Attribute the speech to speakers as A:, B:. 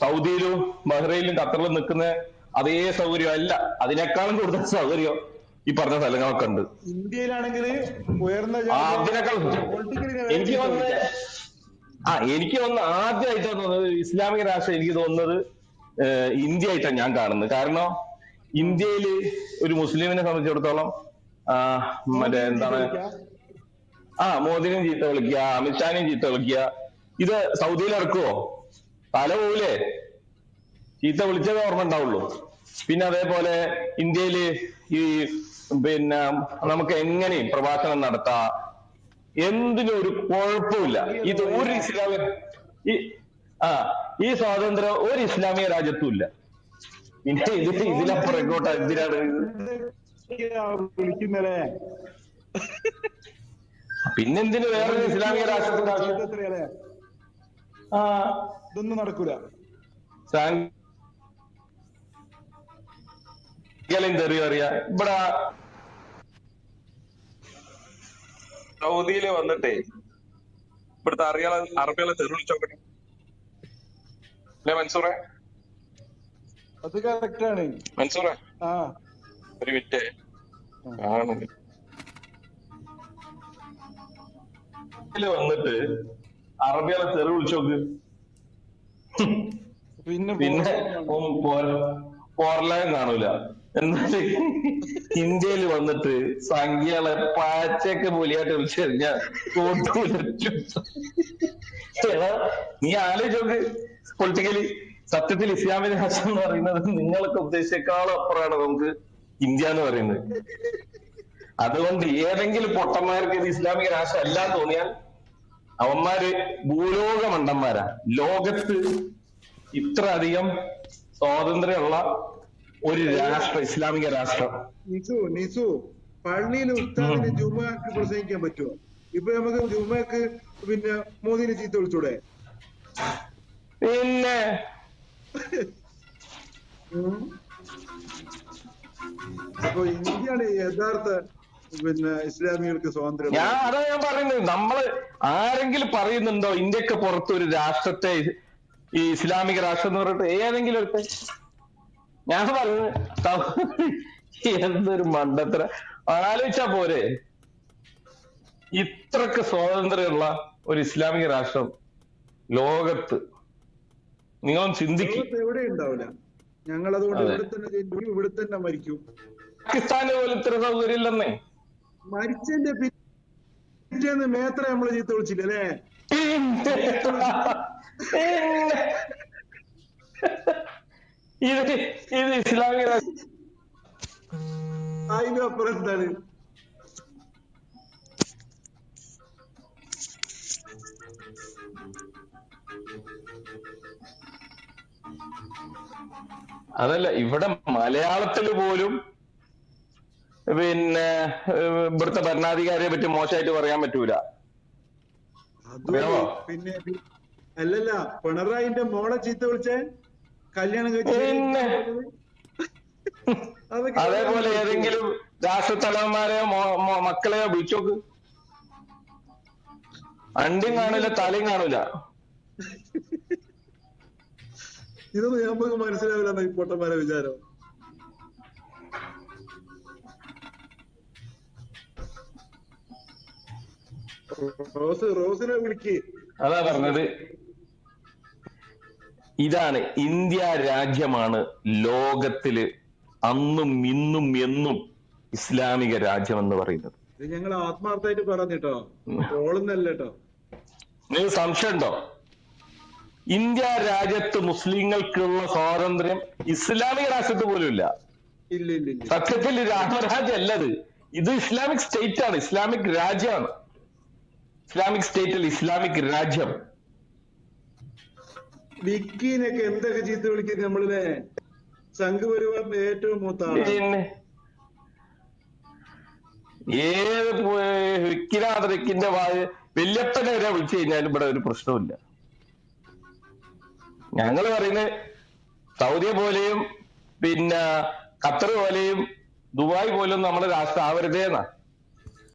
A: സൗദിയിലും ബഹ്റൈനിലും ഖത്തറിലും നിൽക്കുന്ന അതേ സൗകര്യം അല്ല. അതിനേക്കാളും കൂടുതൽ സൗകര്യം ഈ പറഞ്ഞ സ്ഥലങ്ങളൊക്കെ ഉണ്ട്.
B: ഇന്ത്യയിലാണെങ്കിൽ ഉയർന്ന
A: അതിനേക്കാൾ എനിക്ക് തോന്നുന്നത് ആ എനിക്ക് വന്ന് ആദ്യമായിട്ട് തോന്നുന്നത് ഇസ്ലാമിക രാഷ്ട്രം എനിക്ക് തോന്നുന്നത് ഇന്ത്യ ആയിട്ടാണ് ഞാൻ കാണുന്നത്. കാരണം ഇന്ത്യയിൽ ഒരു മുസ്ലിമിനെ സംബന്ധിച്ചിടത്തോളം ആ, മറ്റേ എന്താണ്? ആ മോദിനെയും ചീത്ത വിളിക്കുക അമിത്ഷാനെയും ചീത്ത വിളിക്കുക. ഇത് സൗദിയിൽ ഇറക്കുവോ തല പോവില്ലേ? ചീത്ത വിളിച്ചതേ ഓർമ്മ ഉണ്ടാവുള്ളൂ. പിന്നെ അതേപോലെ ഇന്ത്യയിൽ ഈ പിന്നെ നമുക്ക് എങ്ങനെയും പ്രഭാഷണം നടത്താം? എന്തിനും ഒരു കുഴപ്പമില്ല. ഇത് ഒരു ഇസ്ലാമിക ഈ ആ ഈ സ്വാതന്ത്ര്യം ഒരു ഇസ്ലാമിക രാജ്യത്തും ഇല്ല. പിന്നെ ഇതിന്റെ ഇതിലപ്പുറം എങ്ങോട്ടാ എന്തിനാണ് ഇത്?
B: വിളിക്കുന്നല്ലേ
A: പിന്നെന്തിന് വേറൊരു ഇസ്ലാമിക രാഷ്ട്രത്തിന്റെ ആവശ്യം? ആ
B: ഇതൊന്നും നടക്കൂല.
A: അറിയാ? ഇവിടെ
C: സൗദിയിൽ വന്നിട്ടേ ഇവിടുത്തെ അറിയാളെ അറബികളെ തെറി വിളിച്ചോക്കട്ടെ. അല്ലേ മൻസൂറെ?
B: അത് കറക്റ്റ് ആണ്.
C: മൻസൂറെ?
B: ആ.
C: ഒരു മിനിറ്റ്. കാണുന്നു
A: വന്നിട്ട് അറബികളെ തെറി വിളിച്ചോക്ക്.
B: പിന്നെ
A: പിന്നെ പോറലായും കാണൂല. എന്നിട്ട് ഇന്ത്യയിൽ വന്നിട്ട് സംഖ്യകളെ പാച്ചൊക്കെ പുലിയായിട്ട് വിളിച്ചു കഴിഞ്ഞാൽ നീ ആലോചിച്ചോക്ക്. പൊളിറ്റിക്കലി സത്യത്തിൽ ഇസ്ലാമിക രാഷ്ട്രം എന്ന് പറയുന്നത് നിങ്ങളൊക്കെ ഉദ്ദേശിച്ചേക്കാളും അപ്പുറമാണ് നമുക്ക് ഇന്ത്യ എന്ന് പറയുന്നത്. അതുകൊണ്ട് ഏതെങ്കിലും പൊട്ടന്മാർക്ക് ഇത് ഇസ്ലാമിക രാഷ്ട്രം അല്ലാന്ന് തോന്നിയാൽ അവന്മാര് ഭൂലോക മണ്ടന്മാരാ ലോകത്ത് ഇത്ര അധികം സ്വാതന്ത്ര്യമുള്ള ഒരു രാഷ്ട്രം ഇസ്ലാമിക രാഷ്ട്രം.
B: നിസു നിസു പള്ളിയിൽ ഉസ്താദിന് ജുമാക്ക് പ്രസംഗിക്കാൻ പറ്റുമോ? ഇപ്പൊ നമുക്ക് ജുമാക്ക് പിന്നെ മോദിനെ ചീത്ത വിളിച്ചൂടെ?
A: പിന്നെ.
B: അപ്പൊ ഇന്ത്യയാണ് യഥാർത്ഥ പിന്നെ ഇസ്ലാമികൾക്ക് സ്വാതന്ത്ര്യം
A: ഞാൻ അതാ ഞാൻ പറയുന്നത്. നമ്മൾ ആരെങ്കിലും പറയുന്നുണ്ടോ ഇന്ത്യയ്ക്ക് പുറത്ത് ഒരു രാഷ്ട്രത്തെ ഈ ഇസ്ലാമിക രാഷ്ട്രം എന്ന് പറഞ്ഞിട്ട്? ഏതെങ്കിലും ഒരു ഞാൻ പറയുന്നത് എന്തൊരു മണ്ടത്ര ആലോചിച്ചാ പോരെ. ഇത്രക്ക് സ്വാതന്ത്ര്യമുള്ള ഒരു ഇസ്ലാമിക രാഷ്ട്രം ലോകത്ത് നിങ്ങളും ചിന്തിക്കും.
B: എവിടെ ഉണ്ടാവില്ല? ഞങ്ങൾ അതുകൊണ്ട്
A: അതെ.
B: ഇവിടെ തന്നെ ഇവിടെ തന്നെ മരിക്കും.
A: പാകിസ്ഥാന് പോലും ഇത്ര സൗകര്യം ഇല്ലെന്നേ
B: മരിച്ചതിന്റെ പിറ്റേന്ന് മേത്ര നമ്മളെ ചീത്ത വിളിച്ചില്ല അല്ലേ?
A: ഇത് ഇത് ഇസ്ലാമിക
B: അതിനും അപ്പുറം എന്താണ്?
A: അതല്ല ഇവിടെ മലയാളത്തിൽ പോലും പിന്നെ ഇവിടുത്തെ ഭരണാധികാരിയെ പറ്റി മോശമായിട്ട് പറയാൻ പറ്റൂല.
B: പിന്നെ അല്ലല്ല പിണറായിന്റെ മോളെ ചീത്ത വിളിച്ചേ? കല്യാണം കഴിച്ച്
A: അതേപോലെ ഏതെങ്കിലും രാഷ്ട്രത്തലവന്മാരെയോ മക്കളെയോ വിളിച്ചോക്ക് അണ്ടിയും കാണൂല തലയും കാണൂല
B: ഇതൊന്നും നമുക്ക് മനസ്സിലാവില്ല ഈ പൊട്ടന്മാരെ വിചാരം. റോസ് റോസിനെ വിളിക്ക്.
A: അതാ പറഞ്ഞത്. ഇതാണ് ഇന്ത്യ രാജ്യമാണ് ലോകത്തിൽ അന്നും ഇന്നും എന്നും ഇസ്ലാമിക രാജ്യം എന്ന് പറയുന്നത്.
B: ഇത് ഞങ്ങൾ ആത്മാർത്ഥമായിട്ട് പറഞ്ഞിട്ടോ ട്രോളുന്നല്ല കേട്ടോ.
A: നിങ്ങൾ സംശയമുണ്ടോ? ഇന്ത്യ രാജ്യത്ത് മുസ്ലിങ്ങൾക്കുള്ള സ്വാതന്ത്ര്യം ഇസ്ലാമിക രാഷ്ട്രത്ത് പോലും ഇല്ല.
B: ഇല്ല ഇല്ല ഇല്ല.
A: സത്യത്തിൽ രാമരാജ്യം അല്ലത്. ഇത് ഇസ്ലാമിക് സ്റ്റേറ്റ് ആണ് ഇസ്ലാമിക് രാജ്യമാണ്. ഇസ്ലാമിക് സ്റ്റേറ്റിൽ ഇസ്ലാമിക് രാജ്യം.
B: വിക്കിനൊക്കെ എന്തൊക്കെ ചീത്ത വിളിക്കുന്നത് നമ്മളിലെ സംഘപരിവാറിന്റെ ഏറ്റവും മൂത്ത
A: ഏത് വിക്കിനാഥരക്കിന്റെ വായ വല്യപ്പനെ വരെ വിളിച്ചു കഴിഞ്ഞാലും ഇവിടെ ഒരു പ്രശ്നവുമില്ല. ഞങ്ങൾ പറയുന്നത് സൗദി പോലെയും പിന്നെ ഖത്തർ പോലെയും ദുബായ് പോലും നമ്മുടെ രാഷ്ട്രം ആവരുതേന്നാ.